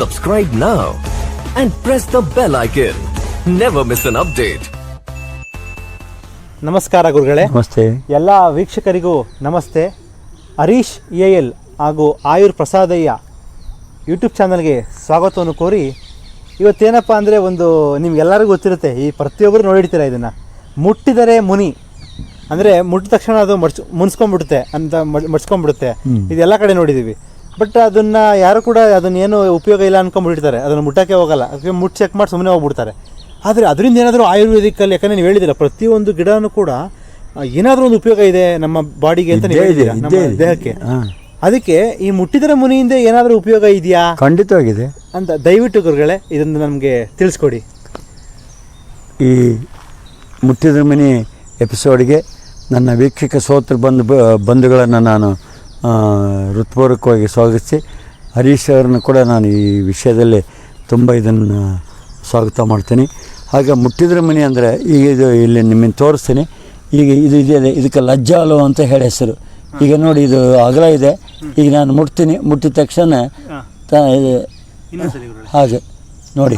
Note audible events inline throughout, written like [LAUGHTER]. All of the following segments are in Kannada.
Subscribe now and press the bell icon. Never miss an update. ನಮಸ್ಕಾರ ಗುರುಗಳೇ. ನಮಸ್ತೆ. ಎಲ್ಲ ವೀಕ್ಷಕರಿಗೂ ನಮಸ್ತೆ. ಹರೀಶ್ ಎ ಎಲ್ ಹಾಗೂ ಆಯುರ್ ಪ್ರಸಾದಯ್ಯ ಯೂಟ್ಯೂಬ್ ಚಾನಲ್ಗೆ ಸ್ವಾಗತವನ್ನು ಕೋರಿ ಇವತ್ತೇನಪ್ಪ ಅಂದರೆ ಒಂದು ನಿಮ್ಗೆಲ್ಲರಿಗೂ ಗೊತ್ತಿರುತ್ತೆ ಈ ಪ್ರತಿಯೊಬ್ಬರು ನೋಡಿರ್ತೀರ ಇದನ್ನು? ಮುಟ್ಟಿದರೆ ಮುನಿ. ಅಂದರೆ ಮುಟ್ಟಿದ ತಕ್ಷಣ ಅದು ಮಡ್ಚ್ ಮುನ್ಸ್ಕೊಂಡ್ಬಿಡುತ್ತೆ ಅಂತ ಮಡ್- ಮಡ್ಚ್ಕೊಂಡ್ಬಿಡುತ್ತೆ ಇದೆಲ್ಲ ಕಡೆ ನೋಡಿದ್ದೀವಿ ಬಟ್ ಅದನ್ನ ಯಾರು ಕೂಡ ಅದನ್ನ ಏನು ಉಪಯೋಗ ಇಲ್ಲ ಅನ್ಕೊಂಬಿಟ್ಟಿರ್ತಾರೆ ಅದನ್ನ ಮುಟ್ಟಕ್ಕೆ ಹೋಗಲ್ಲ. ಅದಕ್ಕೆ ಮುಟ್ಟು ಚೆಕ್ ಮಾಡಿ ಸುಮ್ಮನೆ ಹೋಗ್ಬಿಡ್ತಾರೆ. ಆದರೆ ಅದರಿಂದ ಏನಾದರೂ ಆಯುರ್ವೇದಿಕಲ್ಲಿ ಯಾಕಂದ್ರೆ ನೀವು ಹೇಳಿದಿರ ಪ್ರತಿಯೊಂದು ಗಿಡನೂ ಕೂಡ ಏನಾದರೂ ಒಂದು ಉಪಯೋಗ ಇದೆ ನಮ್ಮ ಬಾಡಿಗೆ ಅಂತ ನೀವು ಹೇಳಿದ್ದೀರಾ, ನಮ್ಮ ದೇಹಕ್ಕೆ. ಅದಕ್ಕೆ ಈ ಮುಟ್ಟಿದರ ಮುನಿಯಿಂದ ಏನಾದರೂ ಉಪಯೋಗ ಇದೆಯಾ? ಖಂಡಿತವಾಗಿದೆ. ಅಂತ ದಯವಿಟ್ಟು ಗುರುಗಳೇ ಇದನ್ನು ನಮಗೆ ತಿಳಿಸ್ಕೊಡಿ. ಈ ಮುಟ್ಟಿದ ಮುನಿ ಎಪಿಸೋಡ್ಗೆ ನನ್ನ ವೀಕ್ಷಕ ಸೋತ್ರ ಬಂಧು ಬಂಧುಗಳನ್ನು ನಾನು ಹೃತ್ಪೂರ್ವಕವಾಗಿ ಸ್ವಾಗತಿಸಿ. ಹರೀಶ್ ಅವರನ್ನು ಕೂಡ ನಾನು ಈ ವಿಷಯದಲ್ಲಿ ತುಂಬ ಇದನ್ನು ಸ್ವಾಗತ ಮಾಡ್ತೀನಿ. ಹಾಗೆ ಮುಟ್ಟಿದ್ರ ಮನೆ ಅಂದರೆ ಈಗ ಇದು ಇಲ್ಲಿ ನಿಮ್ಮನ್ನು ತೋರಿಸ್ತೀನಿ. ಈಗ ಇದು ಇದೆ ಇದಕ್ಕೆ ಲಜ್ಜಾಲು ಅಂತ ಹೇಳಿ ಹೆಸರು. ಈಗ ನೋಡಿ ಇದು ಅಗಲ ಇದೆ. ಈಗ ನಾನು ಮುಟ್ತೀನಿ ಮುಟ್ಟಿದ ತಕ್ಷಣ ಹಾಗೆ ನೋಡಿ.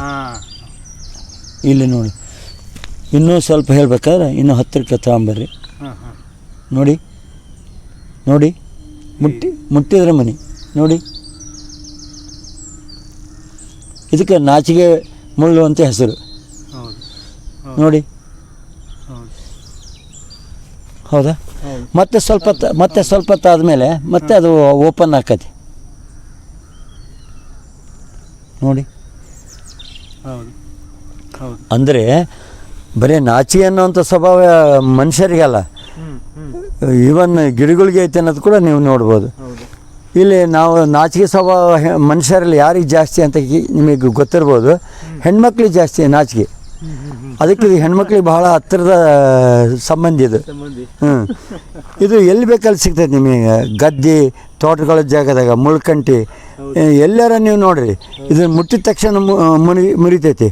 ಇಲ್ಲಿ ನೋಡಿ. ಇನ್ನೂ ಸ್ವಲ್ಪ ಹೇಳ್ಬೇಕಾದ್ರೆ ಇನ್ನೂ ಹತ್ತಿರಕ್ಕೆ ತಗೊಂಬರ್ರಿ. ನೋಡಿ. ನೋಡಿ. ಮುಟ್ಟಿ ಮುಟ್ಟಿದ್ರೆ ಮನೆ. ನೋಡಿ. ಇದಕ್ಕೆ ನಾಚಿಗೆ ಮುಳ್ಳು ಅಂತ ಹೆಸರು ನೋಡಿ. ಹೌದಾ. ಮತ್ತೆ ಸ್ವಲ್ಪ ಮತ್ತೆ ಸ್ವಲ್ಪ ಮೇಲೆ ಮತ್ತೆ ಅದು ಓಪನ್ ಆಕತಿ ನೋಡಿ. ಅಂದರೆ ಬರೀ ನಾಚಿಕೆ ಅನ್ನೋಂಥ ಸ್ವಭಾವ ಮನುಷ್ಯರಿಗಲ್ಲ. ಈವನ್ ಗಿಡಗಳಿಗೆ ಐತೆ ಅನ್ನೋದು ಕೂಡ ನೀವು ನೋಡ್ಬೋದು. ಇಲ್ಲಿ ನಾವು ನಾಚಿಕೆ ಸ್ವಭಾವ ಮನುಷ್ಯರಲ್ಲಿ ಯಾರಿಗೆ ಜಾಸ್ತಿ ಅಂತ ನಿಮಗೆ ಗೊತ್ತಿರ್ಬೋದು. ಹೆಣ್ಮಕ್ಳಿಗೆ ಜಾಸ್ತಿ ನಾಚಿಕೆ. ಅದಕ್ಕೆ ಇದು ಹೆಣ್ಮಕ್ಳಿಗೆ ಬಹಳ ಹತ್ತಿರದ ಸಂಬಂಧ ಇದು. ಹ್ಞೂ ಇದು ಎಲ್ಲಿ ಬೇಕಲ್ಲಿ ಸಿಗ್ತೈತೆ ನಿಮಗೆ. ಗದ್ದೆ ತೋಟಗಳ ಜಾಗದಾಗ ಮುಳ್ಕಂಟಿ ಎಲ್ಲಾರ ನೀವು ನೋಡ್ರಿ. ಇದನ್ನು ಮುಟ್ಟಿದ ತಕ್ಷಣ ಮುನಿ ಮುರಿ ಮುರಿತೈತಿ.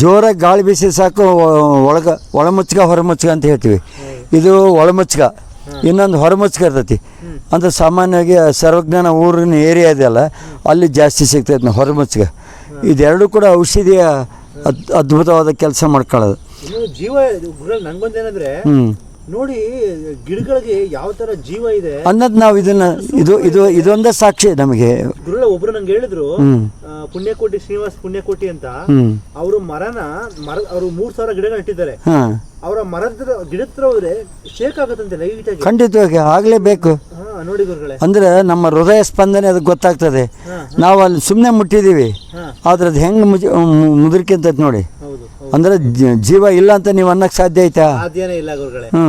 ಜೋರಾಗಿ ಗಾಳಿ ಬೀಸಿ ಸಾಕು ಒಳಗ ಒಳಮುಚ್ಚಗ ಹೊರಮುಚ್ಚಗ ಅಂತ ಹೇಳ್ತೀವಿ. ಇದು ಒಳಮುಚ್ಕ ಇನ್ನೊಂದು ಹೊರಮುಚ್ಕ ಇರ್ತೈತಿ. ಅಂದ್ರೆ ಸಾಮಾನ್ಯವಾಗಿ ಸರ್ವಜ್ಞಾನ ಊರಿನ ಏರಿಯಾ ಇದೆಯಲ್ಲ ಅಲ್ಲಿ ಜಾಸ್ತಿ ಸಿಗ್ತೈತೆ ಹೊರಮುಚ್ಕ ಇದೆರಡು ಕೂಡ ಔಷಧಿಯ ಅದ್ ಅದ್ಭುತವಾದ ಕೆಲಸ ಮಾಡ್ಕೊಳ್ಳೋದು. ಜೀವ ನೋಡಿ ಗಿಡಗಳಿಗೆ ಯಾವ ತರ ಜೀವ ಇದೆ? ಅನ್ನೋದ್ ನಾವು ಇದನ್ನ ಇದು ಇದು ಇದೊಂದೇ ಸಾಕ್ಷಿ ನಮಗೆ. ಗುರುಳ ಒಬ್ರು ನಂಗೆ ಹೇಳಿದ್ರು ಪುಣ್ಯಕೋಟಿ ಶ್ರೀನಿವಾಸ್ ಪುಣ್ಯಕೋಟಿ ಅಂತ. ಅವರು ಮರನ ಮರ ಅವರು ಮೂರ್ ಸಾವಿರ ಗಿಡಗಳು ಇಟ್ಟಿದ್ದಾರೆ ಅವರ ಮರದ ಗಿಡತ್ರ ಹೋದ್ರೆ ಶೇಕ್ ಆಗುತ್ತಂತೆ ಲೈಟ್ ಆಗಿ ಖಂಡಿತವಾಗಿ ಆಗಲೇಬೇಕು. ನೋಡಿ ಗುರುಗಳೇ. ಅಂದ್ರೆ ನಮ್ಮ ಹೃದಯ ಸ್ಪಂದನೆ ಅದಕ್ಕೆ ಗೊತ್ತಾಗ್ತದೆ. ನಾವು ಅಲ್ಲಿ ಸುಮ್ಮನೆ ಮುಟ್ಟಿದೀವಿ. ಆದ್ರೆ ಅದು ಹೆಂಗ್ ಮುದ್ರಿಕೆ ಅಂತ ನೋಡಿ. ಅಂದ್ರೆ ಜೀವ ಇಲ್ಲ ಅಂತ ನೀವು ಅನ್ನಕ್ಕೆ ಸಾಧ್ಯ ಐತಾ? ಹ್ಞೂ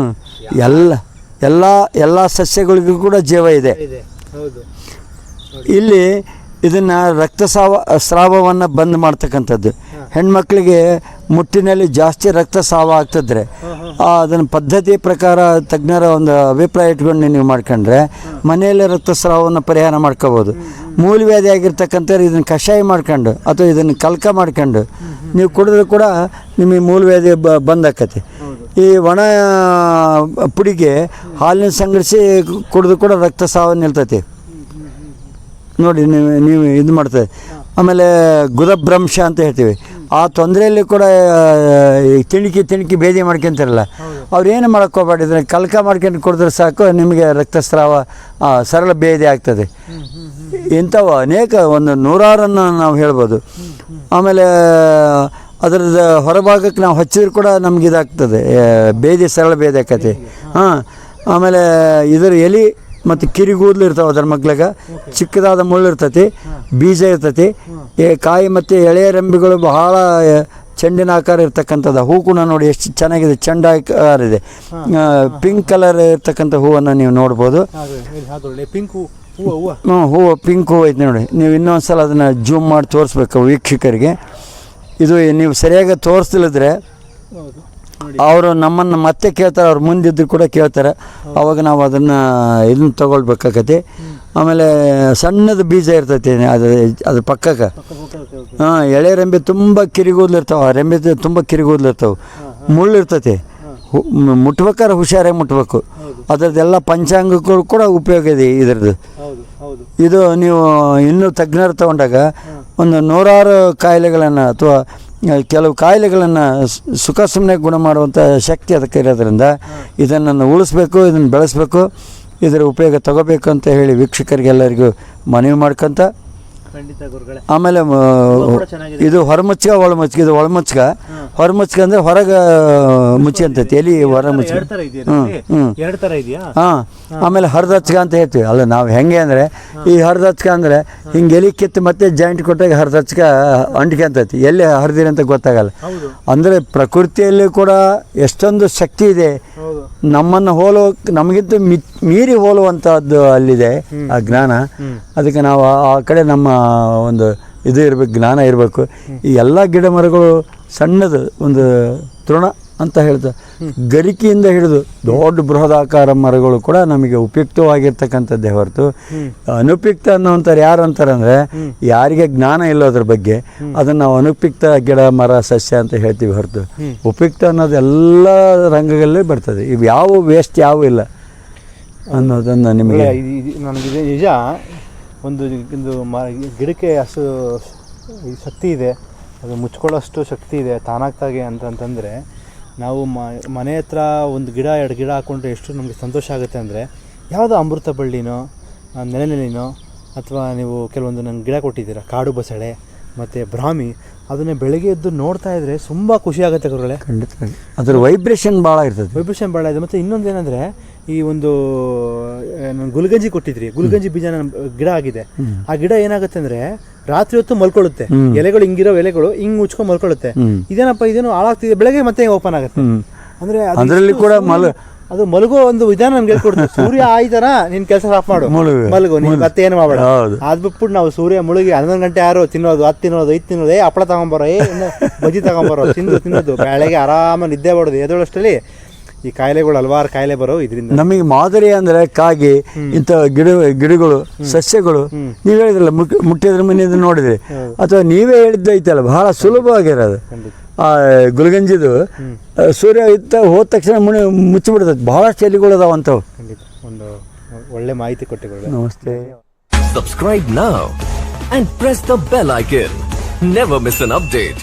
ಎಲ್ಲ ಎಲ್ಲ ಎಲ್ಲ ಸಸ್ಯಗಳಿಗೂ ಕೂಡ ಜೀವ ಇದೆ. ಇಲ್ಲಿ ಇದನ್ನು ರಕ್ತಸ್ರಾವ ಸ್ರಾವವನ್ನು ಬಂದ್ ಮಾಡ್ತಕ್ಕಂಥದ್ದು. ಹೆಣ್ಮಕ್ಳಿಗೆ ಮುಟ್ಟಿನಲ್ಲಿ ಜಾಸ್ತಿ ರಕ್ತಸ್ರಾವ ಆಗ್ತಿದ್ರೆ ಅದನ್ನು ಪದ್ಧತಿ ಪ್ರಕಾರ ತಜ್ಞರ ಒಂದು ಅಭಿಪ್ರಾಯ ಇಟ್ಕೊಂಡು ನೀವು ಮಾಡ್ಕೊಂಡ್ರೆ ಮನೆಯಲ್ಲೇ ರಕ್ತಸ್ರಾವವನ್ನು ಪರಿಹಾರ ಮಾಡ್ಕೋಬೋದು. ಮೂಲವ್ಯಾಧಿ ಆಗಿರ್ತಕ್ಕಂಥವ್ರು ಇದನ್ನು ಕಷಾಯ ಮಾಡ್ಕೊಂಡು ಅಥವಾ ಇದನ್ನು ಕಲ್ಕ ಮಾಡ್ಕೊಂಡು ನೀವು ಕುಡಿದ್ರೂ ಕೂಡ ನಿಮಗೆ ಮೂಲವ್ಯಾಧಿ ಬ ಬಂದಾಕತಿ ಈ ಒಣ ಪುಡಿಗೆ ಹಾಲಿನ ಸಂಗ್ರಹಿಸಿ ಕುಡಿದು ಕೂಡ ರಕ್ತಸ್ರಾವ ನಿಲ್ತೈತಿ. ನೋಡಿ ನೀವು ನೀವು ಇದು ಮಾಡ್ತದೆ. ಆಮೇಲೆ ಗುದಭ್ರಂಶ ಅಂತ ಹೇಳ್ತೀವಿ. ಆ ತೊಂದರೆಯಲ್ಲಿ ಕೂಡ ತಿಣಿಕಿ ತಿಣಿಕಿ ಭೇದಿ ಮಾಡ್ಕೊಂತಾರಲ್ಲ. ಅವ್ರು ಏನು ಮಾಡಕ್ಕೆ ಇದನ್ನ ಕಲ್ಕ ಮಾಡ್ಕೊಂಡು ಕುಡಿದ್ರೆ ಸಾಕು ನಿಮಗೆ ರಕ್ತಸ್ರಾವ ಸರಳ ಭೇದಿ ಆಗ್ತದೆ. ಇಂಥವು ಅನೇಕ ಒಂದು ನೂರಾರನ್ನು ನಾವು ಹೇಳ್ಬೋದು. ಆಮೇಲೆ ಅದರದ್ದು ಹೊರಭಾಗಕ್ಕೆ ನಾವು ಹಚ್ಚಿದ್ರು ಕೂಡ ನಮ್ಗೆ ಇದಾಗ್ತದೆ. ಭೇದಿ ಸರಳ ಭೇದಿ ಆಕತಿ ಹಾಂ ಆಮೇಲೆ ಇದರ ಎಲೆ ಮತ್ತು ಕಿರಿಗೂದ್ಲು ಇರ್ತಾವೆ ಅದ್ರ ಮಗ್ಲಾಗ. ಚಿಕ್ಕದಾದ ಮುಳ್ಳು ಇರ್ತೈತಿ, ಬೀಜ ಇರ್ತೈತಿ. ಕಾಯಿ ಮತ್ತು ಎಳೆಯ ರೆಂಬಿಗಳು ಬಹಳ ಚೆಂಡಿನ ಆಕಾರ ಇರ್ತಕ್ಕಂಥದ್ದು. ಹೂ ಕೂಡ ನೋಡಿ ಎಷ್ಟು ಚೆನ್ನಾಗಿದೆ, ಚೆಂಡ ಆಕಾರ ಇದೆ. ಪಿಂಕ್ ಕಲರ್ ಇರ್ತಕ್ಕಂಥ ಹೂವನ್ನು ನೀವು ನೋಡ್ಬೋದು. ಹ್ಞೂ ಹೂವು, ಪಿಂಕ್ ಹೂವು ಐತೆ ನೋಡಿ. ನೀವು ಇನ್ನೊಂದು ಸಲ ಅದನ್ನು ಜೂಮ್ ಮಾಡಿ ತೋರಿಸ್ಬೇಕು ವೀಕ್ಷಕರಿಗೆ. ಇದು ನೀವು ಸರಿಯಾಗಿ ತೋರಿಸ್ತಿಲ್ಲದ್ರೆ ಅವರು ನಮ್ಮನ್ನು ಮತ್ತೆ ಕೇಳ್ತಾರೆ ಅವ್ರು ಮುಂದಿದ್ರು ಕೂಡ ಕೇಳ್ತಾರೆ. ಅವಾಗ ನಾವು ಅದನ್ನು ಇದನ್ನು ತೊಗೊಳ್ಬೇಕಾಗತ್ತೆ. ಆಮೇಲೆ ಸಣ್ಣದು ಬೀಜ ಇರ್ತೈತಿ ಅದು ಅದ್ರ ಪಕ್ಕಕ್ಕೆ. ಹಾಂ ಎಳೆ ರೆಂಬೆ ತುಂಬ ಕಿರಿಗೂದ್ಲು ಇರ್ತಾವೆ. ಆ ರೆಂಬೆ ತುಂಬ ಕಿರಿಗೂದ್ಲು ಇರ್ತಾವೆ. ಮುಳ್ಳು ಇರ್ತೈತಿ. ಮುಟ್ಬೇಕಾದ್ರೆ ಹುಷಾರಾಗಿ ಮುಟ್ಬೇಕು. ಅದರದ್ದೆಲ್ಲ ಪಂಚಾಂಗಕ್ಕೂ ಕೂಡ ಉಪಯೋಗ ಇದೆ ಇದರದ್ದು. ಇದು ನೀವು ಇನ್ನೂ ತಜ್ಞರು ತಗೊಂಡಾಗ ಒಂದು ನೂರಾರು ಕಾಯಿಲೆಗಳನ್ನು ಅಥವಾ ಕೆಲವು ಕಾಯಿಲೆಗಳನ್ನು ಸುಖ ಸುಮ್ಮನೆ ಗುಣ ಮಾಡುವಂಥ ಶಕ್ತಿ ಅದಕ್ಕೆ ಇರೋದ್ರಿಂದ ಇದನ್ನು ಉಳಿಸ್ಬೇಕು, ಇದನ್ನು ಬೆಳೆಸಬೇಕು, ಇದರ ಉಪಯೋಗ ತಗೋಬೇಕು ಅಂತ ಹೇಳಿ ವೀಕ್ಷಕರಿಗೆಲ್ಲರಿಗೂ ಮನವಿ ಮಾಡ್ಕೊಂತ ಆಮೇಲೆ. ಇದು ಹೊರಮುಚ್ಕ ಒಳಮುಚ್ಕ ಇದು ಒಳಮುಚ್ಕ ಹೊರಮುಚ್ಕ ಅಂದ್ರೆ ಹೊರಗೆ ಮುಚ್ಚಿ ಅಂತೈತಿ. ಎಲಿ ಹೊರ ಇದೆಯಾ ಹಾಂ. ಆಮೇಲೆ ಹರಿದಚ್ಕ ಅಂತ ಹೇಳ್ತೀವಿ. ಅಲ್ಲ ನಾವು ಹೆಂಗೆ ಅಂದರೆ ಈ ಹರಿದಚ್ಕ ಅಂದರೆ ಹಿಂಗೆ ಎಲಿ ಕಿತ್ತು ಮತ್ತೆ ಜಾಯಿಂಟ್ ಕೊಟ್ಟಾಗ ಹರಿದಚ್ಕ ಅಂಟ್ಕೊಂತೈತಿ ಎಲ್ಲಿ ಹರಿದಿರಿ ಅಂತ ಗೊತ್ತಾಗಲ್ಲ. ಅಂದರೆ ಪ್ರಕೃತಿಯಲ್ಲಿ ಕೂಡ ಎಷ್ಟೊಂದು ಶಕ್ತಿ ಇದೆ. ನಮ್ಮನ್ನು ಹೋಲೋ ನಮಗಿಂತ ಮೀರಿ ಹೋಲುವಂಥದ್ದು ಅಲ್ಲಿದೆ ಆ ಜ್ಞಾನ. ಅದಕ್ಕೆ ನಾವು ಆ ಕಡೆ ನಮ್ಮ ಒಂದು ಇದು ಇರಬೇಕು, ಜ್ಞಾನ ಇರಬೇಕು. ಈ ಎಲ್ಲ ಗಿಡ ಮರಗಳು ಸಣ್ಣದು ಒಂದು ತೃಣ ಅಂತ ಹೇಳ್ತಾರೆ ಗರಿಕೆಯಿಂದ ಹಿಡಿದು ದೊಡ್ಡ ಬೃಹದಾಕಾರ ಮರಗಳು ಕೂಡ ನಮಗೆ ಉಪಯುಕ್ತವಾಗಿರ್ತಕ್ಕಂಥದ್ದೇ ಹೊರತು. ಅನುಪಯುಕ್ತ ಅನ್ನೋಂಥವ್ರು ಯಾರು ಅಂತಾರಂದರೆ, ಯಾರಿಗೆ ಜ್ಞಾನ ಇಲ್ಲ ಅದ್ರ ಬಗ್ಗೆ, ಅದನ್ನು ನಾವು ಅನುಪಯುಕ್ತ ಗಿಡ, ಮರ, ಸಸ್ಯ ಅಂತ ಹೇಳ್ತೀವಿ ಹೊರತು. ಉಪಯುಕ್ತ ಅನ್ನೋದು ಎಲ್ಲ ರಂಗಗಳಲ್ಲೇ ಬರ್ತದೆ. ಇವು ಯಾವ ವೇಸ್ಟ್ ಯಾವ ಇಲ್ಲ ಅನ್ನೋದನ್ನು ನಿಮಗೆ ನಿಜ. ಒಂದು ಒಂದು ಮ ಗಿಡಕ್ಕೆ ಅಷ್ಟು ಶಕ್ತಿ ಇದೆ ಅದು ಮುಚ್ಕೊಳ್ಳೋಷ್ಟು ಶಕ್ತಿ ಇದೆ ತಾನಾಗ್ತಾಗೆ ಅಂತಂತಂದರೆ ನಾವು ಮನೆ ಹತ್ರ ಒಂದು ಗಿಡ ಎರಡು ಗಿಡ ಹಾಕ್ಕೊಂಡ್ರೆ ಎಷ್ಟು ನಮಗೆ ಸಂತೋಷ ಆಗುತ್ತೆ ಅಂದರೆ ಯಾವುದೋ ಅಮೃತ ಬಳ್ಳಿನೋ ಆ, ನೆಲೆನೆಲಿನೋ ಅಥವಾ ನೀವು ಕೆಲವೊಂದು ನಂಗೆ ಗಿಡ ಕೊಟ್ಟಿದ್ದೀರಾ ಕಾಡು ಬಸಳೆ ಮತ್ತು ಬ್ರಾಹ್ಮಿ ಅದನ್ನು ಬೆಳಗ್ಗೆ ಎದ್ದು ನೋಡ್ತಾ ಇದ್ರೆ ತುಂಬ ಖುಷಿ ಆಗುತ್ತೆ ಗುರುಗಳೇ. ಖಂಡಿತ ಅದ್ರ ವೈಬ್ರೇಷನ್ ಭಾಳ ಇರ್ತದೆ. ವೈಬ್ರೇಷನ್ ಭಾಳ ಇದೆ. ಮತ್ತು ಇನ್ನೊಂದು ಏನಂದರೆ ಈ ಒಂದು ಗುಲ್ಗಂಜಿ ಕೊಟ್ಟಿದ್ರಿ. ಗುಲ್ಗಂಜಿ ಬೀಜ ನನ್ನ ಗಿಡ ಆಗಿದೆ. ಆ ಗಿಡ ಏನಾಗುತ್ತೆ ಅಂದರೆ ರಾತ್ರಿ ಹೊತ್ತು ಮಲ್ಕೊಳ್ಳುತ್ತೆ. ಎಲೆಗಳು ಹಿಂಗಿರೋ ಎಲೆಗಳು ಹಿಂಗ್ ಮುಚ್ಕೊಂಡು ಮಲ್ಕೊಳ್ಳುತ್ತೆ. ಇದೇನಪ್ಪ ಇದೇನು ಹಾಳಾಗ್ತಿದೆ. ಬೆಳಗ್ಗೆ ಮತ್ತೆ ಓಪನ್ ಆಗುತ್ತೆ. ಅಂದರೆ ಅದರಲ್ಲಿ ಕೂಡ ಮಲ- ಅದು ಮಲಗೋ ಒಂದು ವಿಧಾನ ನಮ್ಗೆ ಹೇಳ್ಕೊಡ್ತು. [LAUGHS] ಸೂರ್ಯ ಆಯ್ತಾನ ನಿನ್ ಕೆಲಸ ಆಫ್ ಮಾಡು. ಮಲಗು ನೀನ್ ಮತ್ತೆ ಏನು ಮಾಡಬೇಡ. ಅದ್ ಬಿಟ್ಬಿಟ್ಟು ನಾವು ಸೂರ್ಯ ಮುಳುಗಿ ಹನ್ನೊಂದು ಗಂಟೆ ಯಾರು ತಿನ್ನೋದು ಹತ್ತು ತಿನ್ನೋದು ಐದು ತಿನ್ನೋದು ಏ ಹಪ್ಪಳ ತಗೊಂಬರೋ ಏ ಬಜ್ಜಿ ತಗೊಂಬರೋ ತಿಂದು ತಿನ್ನೋದು ಬೆಳಗ್ಗೆ ಆರಾಮ ನಿದ್ದೆ ಮಾಡೋದು. ಎದೋಳಷ್ಟರಲ್ಲಿ ಈ ಕಾಯಿಲೆಗಳು ಹಲವಾರು ಕಾಯಿಲೆ ಬರೋ ಇದರಿಂದ. ನಮಗೆ ಮಾದರಿ ಅಂದ್ರೆ ಕಾಗಿ ಇಂಥ ಗಿಡ ಗಿಡಗಳು ಸಸ್ಯಗಳು ನೀವು ಹೇಳಿದ್ರಲ್ಲ ಮುಟ್ ಮುಟ್ಟಿದ್ರ ಮನೆಯಿಂದ ನೋಡಿದ್ರಿ. ಅಥವಾ ನೀವೇ ಹೇಳಿದ್ದ ಐತಲ್ಲ ಬಹಳ ಸುಲಭವಾಗಿರೋದು. ಆ ಗುಲ್ಗಂಜಿದು ಸೂರ್ಯ ಇತ್ತ ಹೋದ ತಕ್ಷಣ ಮುನಿ ಮುಚ್ಚಿಬಿಡ್ತದೆ. ಬಹಳಷ್ಟು ಎಲೆಗಳು ಅದಾವ ಅಂತ ಖಂಡಿತ. ಒಂದು ಒಳ್ಳೆ ಮಾಹಿತಿ ಕೊಟ್ಟಿಗಳು ನಮಸ್ತೆ. Subscribe now and press the bell icon. Never miss an update.